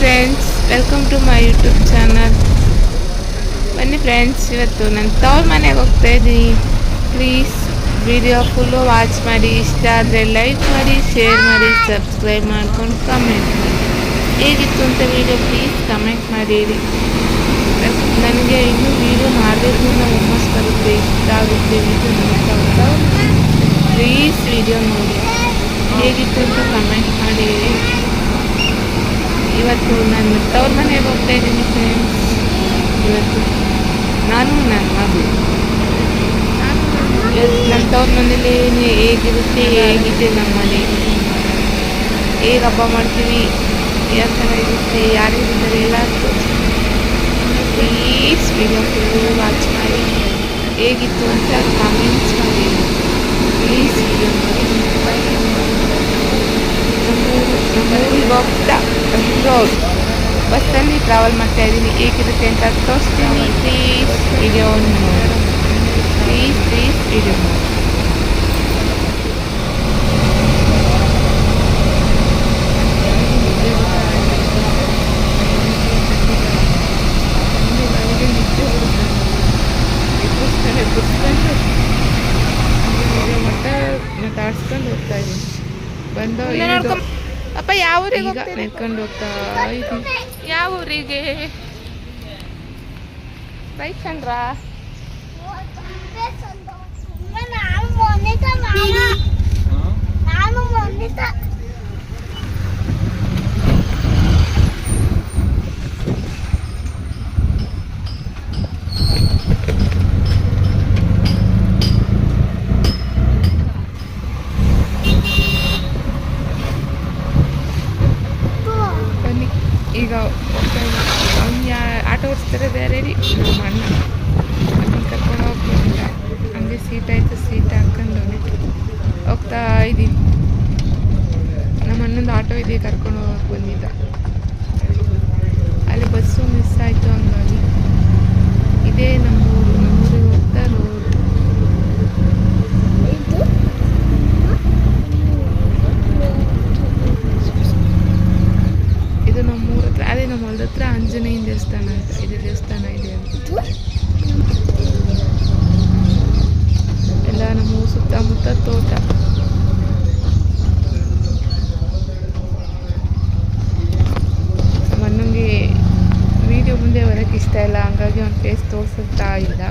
Friends welcome to my YouTube channel ಬನ್ನಿ friends ಇವತ್ತು ನಾನು ತವ್ರ ಮನೆಗೆ ಹೋಗ್ತಾ ಇದ್ದೀನಿ. ಪ್ಲೀಸ್ ವಿಡಿಯೋ ಫುಲ್ಲು ವಾಚ್ ಮಾಡಿ, ಇಷ್ಟ ಆದರೆ ಲೈಕ್ ಮಾಡಿ ಶೇರ್ ಮಾಡಿ ಸಬ್ಸ್ಕ್ರೈಬ್ ಮಾಡ್ಕೊಂಡು ಕಮೆಂಟ್ ಮಾಡಿ. ಹೇಗಿತ್ತು ಅಂತ ವಿಡಿಯೋ ಪ್ಲೀಸ್ ಕಮೆಂಟ್ ಮಾಡಿರಿ ನನಗೆ ಇನ್ನೂ ವೀಡಿಯೋ ಮಾಡಬೇಕು ಅನ್ನೋ ಹುಮ್ಮಸ್ ಬರುತ್ತೆ, ಇಷ್ಟ ಆಗುತ್ತೆ ವಿಡಿಯೋ ನೋಡ್ತಾ ಪ್ಲೀಸ್ ವಿಡಿಯೋ ನೋಡಿ. ಹೇಗಿತ್ತು ಅಂತ ಕಮೆಂಟ್ ಮಾಡಿರಿ ಇವತ್ತು ನಾನು ತವ್ರ ಮನೆಗೆ ಹೋಗ್ತಾ ಇದ್ದೀನಿ ಫ್ರೆಂಡ್ಸ್ ಇವತ್ತು ನಾನು ನನ್ನ ಇವತ್ತು ನನ್ನ ತವ್ರ ಮನೇಲಿ ಏನು ಹೇಗಿರುತ್ತೆ, ಹೇಗಿದೆ ನಮ್ಮ ಮನೆ? ಹೇಗೆ ಹಬ್ಬ ಮಾಡ್ತೀವಿ, ಯಾವ ಥರ ಇರುತ್ತೆ ಯಾರಿರ್ತಾರೆ ಎಲ್ಲ ಪ್ಲೀಸ್ ವಿಡಿಯೋ ಫುಲ್ಲು ವಾಚ್ ಮಾಡಿ. ಹೇಗಿತ್ತು ಅಂತ ಕಮೆಂಟ್ಸ್ ಮಾಡಿ. ಪ್ಲೀಸ್ ವಿಡಿಯೋ ಮಾಡಿ ನಮ್ಮೂರಿಗೆ ಹೋಗ್ತಾ ರೋಡ್ ಬಸ್ಸಲ್ಲಿ ಟ್ರಾವೆಲ್ ಮಾಡ್ತಾ ಇದ್ದೀನಿ ಹೇಗಿರುತ್ತೆ ಅಂತ ತೋರಿಸ್ತೀನಿ ಪ್ಲೀಸ್ ವಿಡಿಯೋ ನೋಡಿ ಪ್ಲೀಸ್ ಪ್ಲೀಸ್ ವಿಡಿಯೋ ನೋಡಿ ಮಾತಾಡ್ಸ್ಕೊಂಡು ಹೋಗ್ತಾ ಇದ್ದೀನಿ ಬಂದು ಇಳಿದು ಅಪ್ಪ ಯಾವ ಊರಿಗೆ ನಡ್ಕೊಂಡು ಹೋಗ್ತಾ ಇದ್ದೀನಿ ಯಾವ ಊರಿಗೆ? ರೈಟ್ ಕಂಡ್ರಾ ನಾನು ಮೊನ್ನಿತ ಮಾಮ ನಾನು ಮೊನ್ನಿತ ಬನ್ನಿ ಈಗ ಅವ್ನು ಯಾ ಆಟೋ ಓಡಿಸ್ತಾರೆ, ಬೇರೆ ರೀ. ನಮ್ಮ ಅಣ್ಣ ಅಣ್ಣನ ಕರ್ಕೊಂಡು ಹೋಗ್ತಿಲ್ಲ ಹಂಗೆ ಸೀಟ್ ಆಯಿತು, ಸೀಟ್ ಹಾಕ್ಕೊಂಡು ಹೋಗ್ತಾ ಇದ್ದೀನಿ ನಮ್ಮ ಅಣ್ಣಂದು ಆಟೋ ಇದೆ, ಕರ್ಕೊಂಡು ಹೋಗಕ್ಕೆ ಬಂದಿದ್ದ. ಅಲ್ಲಿ ಬಸ್ಸು ಮಿಸ್ ಆಯಿತು ಹಂಗಾಗಿ. ಇದೇ ನಮ್ಮೂರು ನಮ್ಮೂರಿಗೆ ಹೋಗ್ತಾ ರೋಡ್ ಇದು ಇದು ನಮ್ಮೂರ ಹತ್ರ ಅದೇ ನಮ್ಮ ಹೊಲದ ಹತ್ರ ಆಂಜನೇಯನ ದೇವಸ್ಥಾನ ಅಂತ ಇದು ದೇವಸ್ಥಾನ ಇದೆ ಅಂತ ಎಲ್ಲ ನಮ್ಮ ಸುತ್ತಮುತ್ತ ತೋಟ ನಮ್ಮ ಅಣ್ಣಂಗೆ ವಿಡಿಯೋ ಮುಂದೆ ಬರೋಕ್ಕೆ ಇಷ್ಟ ಇಲ್ಲ ಹಂಗಾಗಿ ತೋರಿಸುತ್ತಾ ಇಲ್ಲ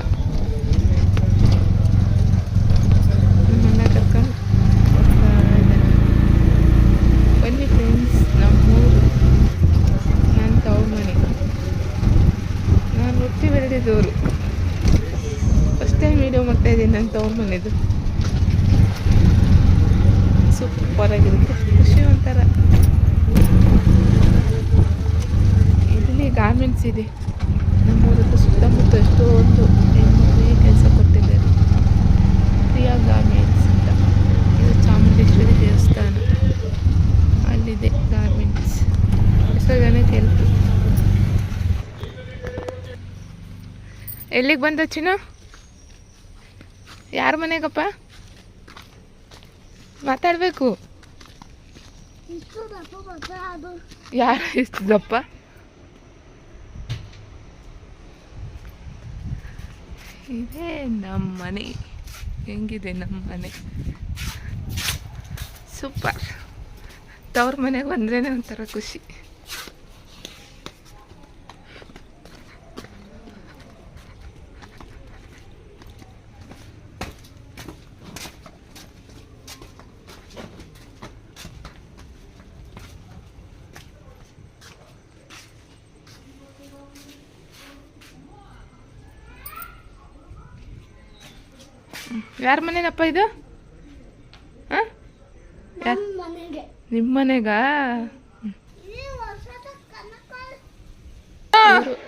ಬನ್ನಿ ಫ್ರೆಂಡ್ಸ್ ನಾನು ನಾನು ಹುಟ್ಟಿ ಫಸ್ಟ್ ಟೈಮ್ ಇದ್ದೀನಿ ಮನೆದು ಸೂಪರ್ ಆಗಿರುತ್ತೆ. ಖುಷಿ ಒಂಥರ. ಇಲ್ಲಿ ಗಾರ್ಮೆಂಟ್ಸ್ ಇದೆ? ಸುತ್ತಮುತ್ತ ಎಷ್ಟೊಂದು ಹೆಣ್ಮಕ್ಳಿಗೆ ಕೆಲಸ ಕೊಟ್ಟಿದ್ದಾರೆ. ಪ್ರಿಯಾ ಗಾರ್ಮೆಂಟ್ಸ್ ಅಂತ ಇದು ಚಾಮುಂಡೇಶ್ವರಿ ದೇವಸ್ಥಾನ. ಅಲ್ಲಿದೆ ಗಾರ್ಮೆಂಟ್ಸ್ ಎಷ್ಟೋ ಜನಕ್ಕೆ ಹೆಲ್ಪ್ ಎಲ್ಲಿಗೆ ಬಂದ ಚಿನ್ನ? ಯಾರ ಮನೆಗಪ್ಪ? ಮಾತಾಡಬೇಕು? ಯಾರು ಇಷ್ಟು ದಪ್ಪ ಇದೇ ನಮ್ಮ ಮನೆ ಹೆಂಗಿದೆ ನಮ್ಮ ಮನೆ ಸೂಪರ್ ತವ್ರ ಮನೆಗೆ ಬಂದ್ರೇ ಒಂಥರ ಖುಷಿ. ಯಾರ ಮನೇನಪ್ಪ ಇದು? ಹಾಂ? ನಮ್ಮ ಮನೆಗೆ.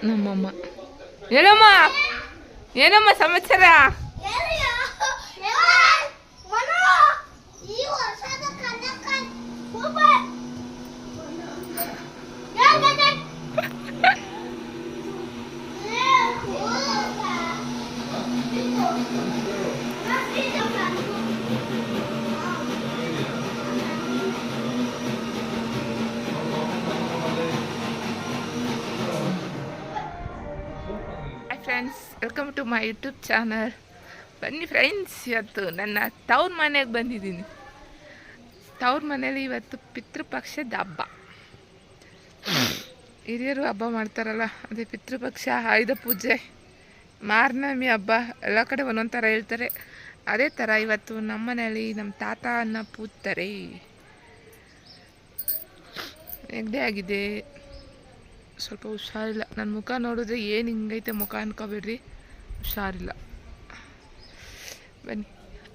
ನಮ್ಮಮ್ಮ. ಏನಮ್ಮ? ಏನಮ್ಮ ಸಮಾಚಾರ welcome to my YouTube channel ಬನ್ನಿ ಫ್ರೆಂಡ್ಸ್ ಇವತ್ತು ನನ್ನ ತವ್ರ ಮನೆಗೆ ಬಂದಿದ್ದೀನಿ. ತವ್ರ ಮನೇಲಿ ಇವತ್ತು ಪಿತೃಪಕ್ಷದ ಹಬ್ಬ. ಹಿರಿಯರು ಹಬ್ಬ ಮಾಡ್ತಾರಲ್ಲ, ಅದೇ ಪಿತೃಪಕ್ಷ, ಆಯುಧ ಪೂಜೆ, ಮಾರ್ನಮಿ ಹಬ್ಬ, ಎಲ್ಲ ಕಡೆ ಒಂದೊಂದು ಥರ ಹೇಳ್ತಾರೆ. ಅದೇ ಥರ ಇವತ್ತು ನಮ್ಮ ಮನೇಲಿ ನಮ್ಮ ತಾತ ಅನ್ನ ಪೂಜ್ತಾರೆ. ನೆಗಡಿ ಆಗಿದೆ. ಸ್ವಲ್ಪ ಹುಷಾರಿಲ್ಲ. ನನ್ನ ಮುಖ ನೋಡಿದ್ರೆ ಏನು ಹಿಂಗೈತೆ ಮುಖ ಅನ್ಕೋಬೇಡ್ರಿ. ಹುಷಾರಿಲ್ಲ. ಬನ್ನಿ,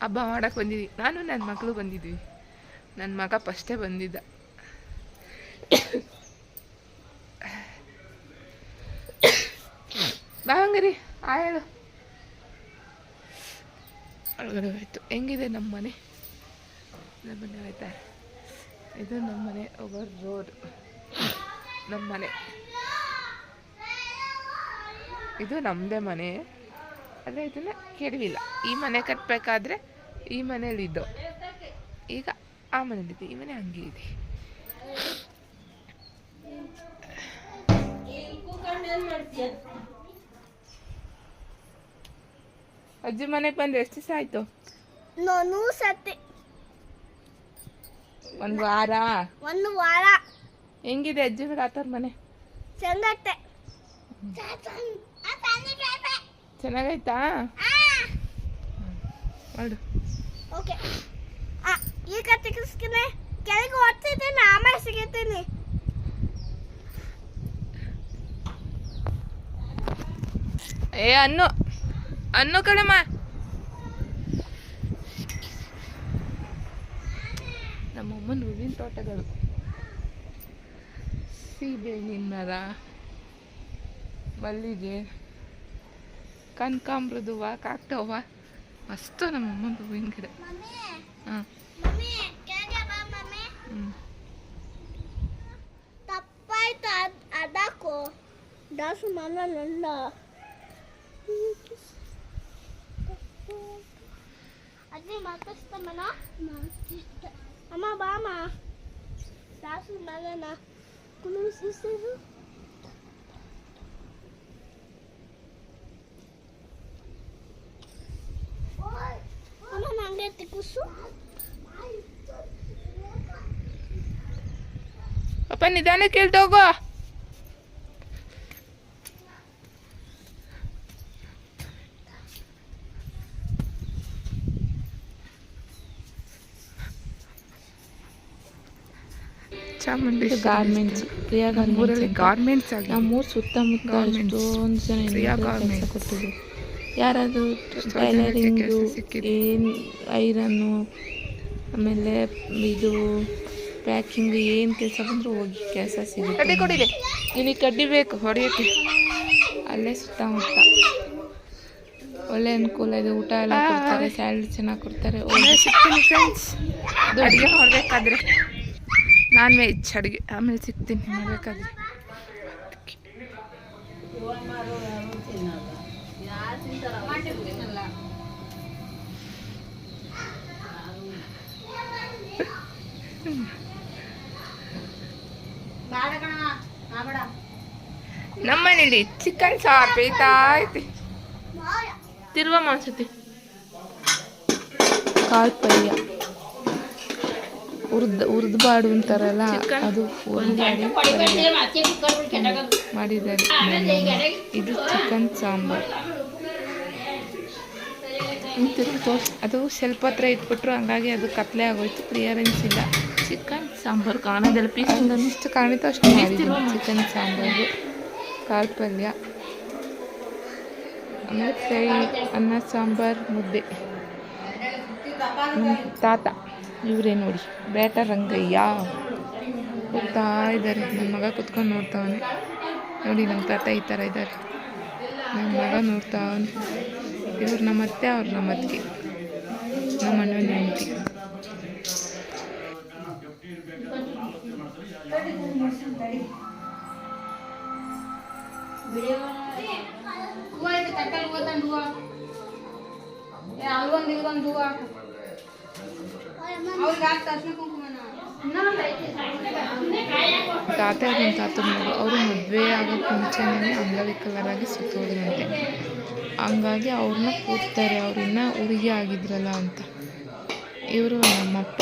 ಹಬ್ಬ ಮಾಡಕ್ಕೆ ಬಂದಿದ್ವಿ ನಾನು ನನ್ನ ಮಗಳು ಬಂದಿದ್ವಿ. ನನ್ನ ಮಗ ಫಸ್ಟೇ ಬಂದಿದ್ದ. ಬಾವಂಗರಿ ಆ ಹೇಳು. ಒಳಗಡೆ ಹೋಯ್ತು ಹೆಂಗಿದೆ ನಮ್ಮ ಮನೆ? ನಮ್ಮ ಮನೆ ಆಯ್ತಾ? ಇದು ನಮ್ಮ ಮನೆ ಓವರ್ ರೋಡ್. ನಮ್ಮ ಮನೆ. ಇದು ನಮ್ಮದೇ ಮನೆ. ಆದರೆ ಇದನ್ನ ಕೆಡವಿಲ್ಲ. ಈ ಮನೆ ಕಟ್ಟಬೇಕಾದ್ರೆ ಈ ಮನೇಲಿದ್ದು ಈಗ ಆ ಮನೇಲಿದೆ ಈ ಮನೆ ಹಂಗೆ ಇದೆ. ಅಜ್ಜಿ ಮನೆಗೆ ಬಂದು ಎಷ್ಟು ದಿವಸ ಆಯ್ತು? ನಾನು ಒಂದು ವಾರ? ಒಂದು ವಾರ. ಹೆಂಗಿದೆ ಅಜ್ಜಿ ತಾತವ್ರ ಮನೆ? ಚೆಂದತ್ತೆ ಚೆನ್ನಾಗೈತಾ? ಮಾಡು. ಓಕೆ. ಈಗ ತೆಗಿಸ್ತೀನಿ ಕೆಳಗೆ ಓದ್ತಿದ್ದೀನಿ ಆಮೇಲೆ ಸಿಗುತ್ತೀನಿ. ಏ ಅನ್ನು ಅನ್ನು ಕಣಮ್ಮ. ನಮ್ಮಮ್ಮನ ಹೂವಿನ ತೋಟಗಳು. ಸೀಬೆ ಮರ ಮಲ್ಲಿಗೆ. ಕನಕಾಂಬ್ರದ ಹೂವ ಕಾಕ್ಟ ಹೂವ ಮಸ್ತು ನಮ್ಮಮ್ಮನ ಹೂವಿನ ಗಿಡ. ಹಾಂ ಅಮ್ಮ ಬಾಮ ದಾಸು ಮಗನ ಕುಣಿಸಿರು ನಂಗೆ ತಿಕ್ಕುಸು ಅಪ್ಪ ನಿಧಾನ ಕೇಳ್ತೋಗೋ ಚಾಮುಂಡಿ ಗಾರ್ಮೆಂಟ್ಸ್ ಪ್ರಿಯಾ ಊರಲ್ಲಿ ಗಾರ್ಮೆಂಟ್ಸ್ ಗಾರ್ಮೆಂಟ್ಸ್ ಆಗಿ ನಮ್ಮೂರು ಸುತ್ತಮುತ್ತ. ಎಷ್ಟೊಂದು ಜನ ಪ್ರಿಯಾ ಕೆಲಸ Garments. ಯಾರಾದರೂ ಟೈಲರಿಂಗು. ಏನು ಐರನ್ನು ಆಮೇಲೆ ಇದು ಪ್ಯಾಕಿಂಗ್ ಏನು ಕೆಲಸ ಬಂದರೂ ಹೋಗಿ ಕೆಲಸ ಕಡ್ಡಿ ಸಿಗುತ್ತೆ ಕೊಡಿದೆ. ನಿನಗೆ ಕಡ್ಡಿ ಬೇಕು ಹೊಡೆಯೋಕ್ಕೆ. ಅಲ್ಲೇ ಸುತ್ತಮುತ್ತ. ಒಳ್ಳೆ ಅನುಕೂಲ ಇದೆ ಊಟ ಎಲ್ಲ ಕೊಡ್ತಾರೆ. ಸ್ಯಾಲ್ರಿ ಚೆನ್ನಾಗಿ ಕೊಡ್ತಾರೆ ಒಳ್ಳೆ ಸಿಗ್ತೀನಿ ಫ್ರೆಂಡ್ಸ್ ಅಡುಗೆ ಮಾಡಬೇಕಾದ್ರೆ. ನಾನ್ ವೆಜ್ ಅಡುಗೆ ಆಮೇಲೆ ಸಿಗ್ತೀನಿ ಮಾಡಬೇಕಾದ್ರೆ. ನಮ್ಮನೇಲಿ ಚಿಕನ್ ಸಾರು ಬೇಯ್ತಾ ಐತಿ ತಿರುವ ಮಾಂಸತಿ ಕಾಳು ಪಲ್ಯ ಉರ್ದ ಉರ್ದು ಬಾಡು ಅಂತಾರಲ್ಲ. ಅದು ಮಾಡಿದ್ದಾರೆ. ಇದು ಚಿಕನ್ ಸಾಂಬಾರ್ ತೋರ್ಸ್ ಅದು ಸ್ವಲ್ಪ ಹತ್ರ ಇಟ್ಬಿಟ್ರು ಹಂಗಾಗಿ ಅದು ಕತ್ಲೆ ಆಗೋಯ್ತು. ಕ್ಲಿಯರೆನ್ಸ್ ಇಲ್ಲ. ಚಿಕನ್ ಸಾಂಬಾರು ಕಾಣೋದೆಲ್ಲ. ಪೀಸ್ ಅಷ್ಟು ಕಾಣಿತು ಅಷ್ಟು ಚಿಕನ್ ಸಾಂಬಾರು ಕಾಳು ಪಲ್ಯ ಆಮೇಲೆ ಫ್ರೈ ಅನ್ನ ಸಾಂಬಾರು ಮುದ್ದೆ. ತಾತ ಇವರೇ ನೋಡಿ. ಬೇಟ ರಂಗಯ್ಯ. ಕೂತಾ ಇದ್ದಾರೆ. ನನ್ನ ಮಗ ಕುತ್ಕೊಂಡು ನೋಡ್ತಾವನೆ. ನೋಡಿ ನಮ್ಮ ತಾತ ಈ ಥರ ಇದ್ದಾರೆ. ನನ್ನ ಮಗ ನೋಡ್ತಾವನೆ. ಇವ್ರು ನಮ್ಮ ಅತ್ತೆ ಅವ್ರು ನಮ್ಮ ಅತ್ತಿಗೆ ನಮ್ಮ ಅಣ್ಣನ ಹೆಂಡತಿ ಅಮ್ಮ ತಾತ ನಮ್ಮ ತಾತನ ಅವರು ಮದುವೆ ಆಗೋ ಮುಂಚೆನೇ ಅಂಗವಿಕಲರಾಗಿ ಸುತ್ತೋದ್ರಂತೆ ಹಂಗಾಗಿ ಅವ್ರನ್ನ ಕೂಡ್ತಾರೆ ಅವ್ರು ಇನ್ನೂ ಹುಡುಗಿ ಆಗಿದ್ರಲ್ಲ ಅಂತ. ಇವರು ನಮ್ಮಪ್ಪ.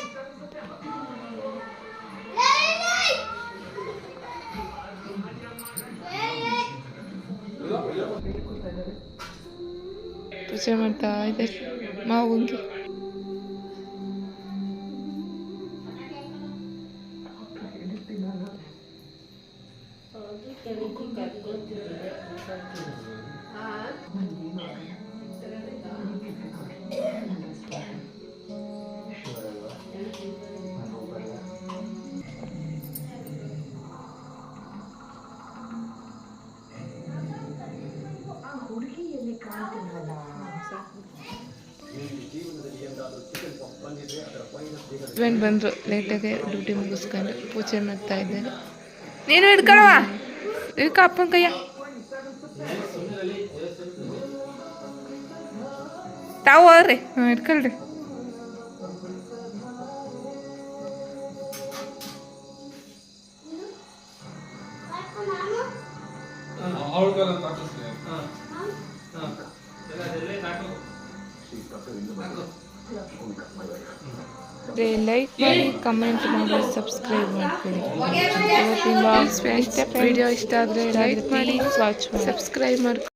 ಇವತ್ತು ಇಲ್ಲಿ ತಗೊಂಡಿದ್ದೆ ಊದ್ರೊಳಗೆ ಹಸ್ಬೆಂಡ್ ಬಂದರು ಲೇಟಾಗೆ ಡ್ಯೂಟಿ ಮುಗಿಸ್ಕೊಂಡು ಪೂಜೆ ಮಾಡ್ತಾ ಇದ್ದಾರೆ ನೀನು ಹಿಡ್ಕೊಳವ? ಹಿಡ್ಕ ಅಪ್ಪನ ಕೈಯ. ತಾವು ಹೋಗ್ರಿ. ಹಾಂ ಹಿಡ್ಕೊಳ್ರಿ. ಲೈಕ್ ಮಾಡಿ ಕಮೆಂಟ್ ಮಾಡಿ ಸಬ್ಸ್ಕ್ರೈಬ್ ಮಾಡ್ಕೊಳ್ಳಿ ಇವತ್ತಿನ ವಿಡಿಯೋ ಇಷ್ಟ ಆದರೆ ಲೈಕ್ ಮಾಡಿ ವಾಚ್ ಸಬ್ಸ್ಕ್ರೈಬ್ ಮಾಡ್ಕೊಳ್ಳಿ